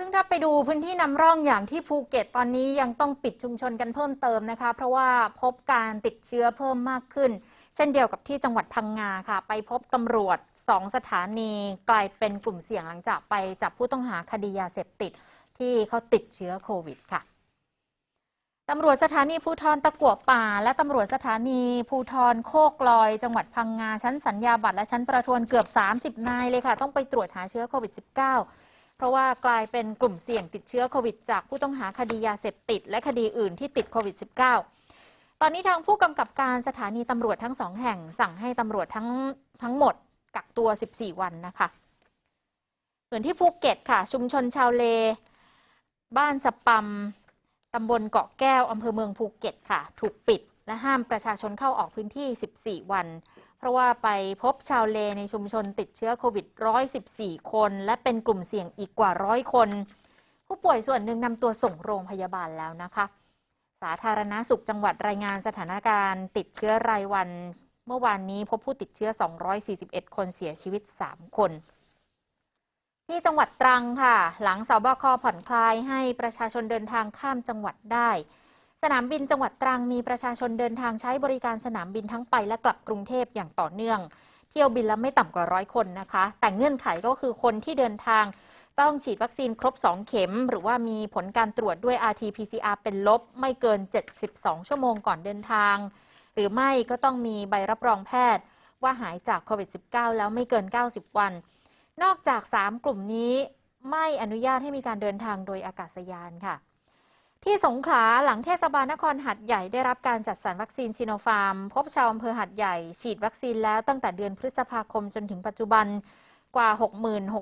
ซึ่งถ้าไปดูพื้นที่นำร่องอย่างที่ภูเก็ตตอนนี้ยังต้องปิดชุมชนกันเพิ่มเติมนะคะ เพราะว่าพบการติดเชื้อเพิ่มมากขึ้น เช่นเดียวกับที่จังหวัดพังงาค่ะ ไปพบตำรวจ2สถานีกลายเป็นกลุ่มเสี่ยงหลังจากไปจับผู้ต้องหาคดียาเสพติด ที่เขาติดเชื้อโควิดค่ะตำรวจสถานีภูธรตะกั่วป่า และตำรวจสถานีภูธรโคกลอย จังหวัดพังงาชั้นสัญญาบัตรและชั้นประทวนเกือบ 30 นายเลยค่ะ ต้องไปตรวจหาเชื้อโควิด -19 เพราะว่ากลายเป็นกลุ่มเสี่ยงติดเชื้อโควิด จากผู้ต้องหาคดียาเสพติด และคดีอื่นที่ติดโควิด -19 ตอนนี้ทางผู้กำกับการสถานีตำรวจทั้งสองแห่ง สั่งให้ตำรวจทั้งทั้งหมดกักตัว 14 วันนะคะ ส่วนที่ภูเก็ตค่ะ ชุมชนชาวเล บ้านสปัมตำบลเกาะแก้วอำเภอเมืองภูเก็ตค่ะ ถูกปิดและห้ามประชาชนเข้าออกพื้นที่ 14 วัน เพราะว่าไปพบชาวเลในชุมชนติดเชื้อโควิด 114 คน และเป็นกลุ่มเสี่ยงอีกกว่าร้อยคน ผู้ป่วยส่วนหนึ่งนำตัวส่งโรงพยาบาลแล้วนะคะ สาธารณาสุขจังหวัดรายงานสถานการณ์ ติดเชื้อรายวัน เมื่อวานนี้พบผู้ติดเชื้อ 241 คนเสียชีวิต 3 คน ที่จังหวัดตรังค่ะ หลังสบคผ่อนคลายให้ประชาชนเดินทางข้ามจังหวัดได้ สนามบินจังหวัดตรังมีประชาชนเดินทางใช้บริการสนามบินทั้งไปและกลับกรุงเทพอย่างต่อเนื่อง เที่ยวบินละไม่ต่ำกว่าร้อยคนนะคะ แต่เงื่อนไขก็คือคนที่เดินทางต้องฉีดวัคซีนครบ 2 เข็ม หรือว่ามีผลการตรวจด้วย RT-PCR เป็นลบ ไม่เกิน 72 ชั่วโมงก่อนเดินทาง หรือไม่ก็ต้องมีใบรับรองแพทย์ ว่าหายจากโควิด -19 แล้วไม่เกิน 90 วัน นอกจาก 3 กลุ่มนี้ไม่อนุญาตให้มีการเดินทางโดยอากาศยานค่ะ ที่สงขลาหลังเทศบาลนครหัดใหญ่ได้รับการจัดสรรวัคซีนซิโนฟาร์ม พบชาวอำเภอหัดใหญ่ ฉีดวัคซีนแล้วตั้งแต่เดือนพฤษภาคมจนถึงปัจจุบันกว่า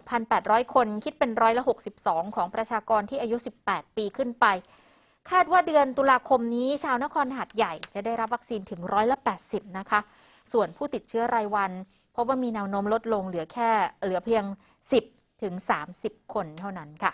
66,800 คน คิดเป็นร้อยละ 62 ของประชากรที่อายุ 18 ปีขึ้นไป คาดว่าเดือนตุลาคมนี้ ชาวนครหัดใหญ่จะได้รับวัคซีนถึงร้อยละ 80 นะคะ ส่วนผู้ติดเชื้อรายวันพบว่ามีแนวโน้มลดลงเหลือแค่เหลือเพียง 10 ถึง 30 คนเท่านั้นค่ะ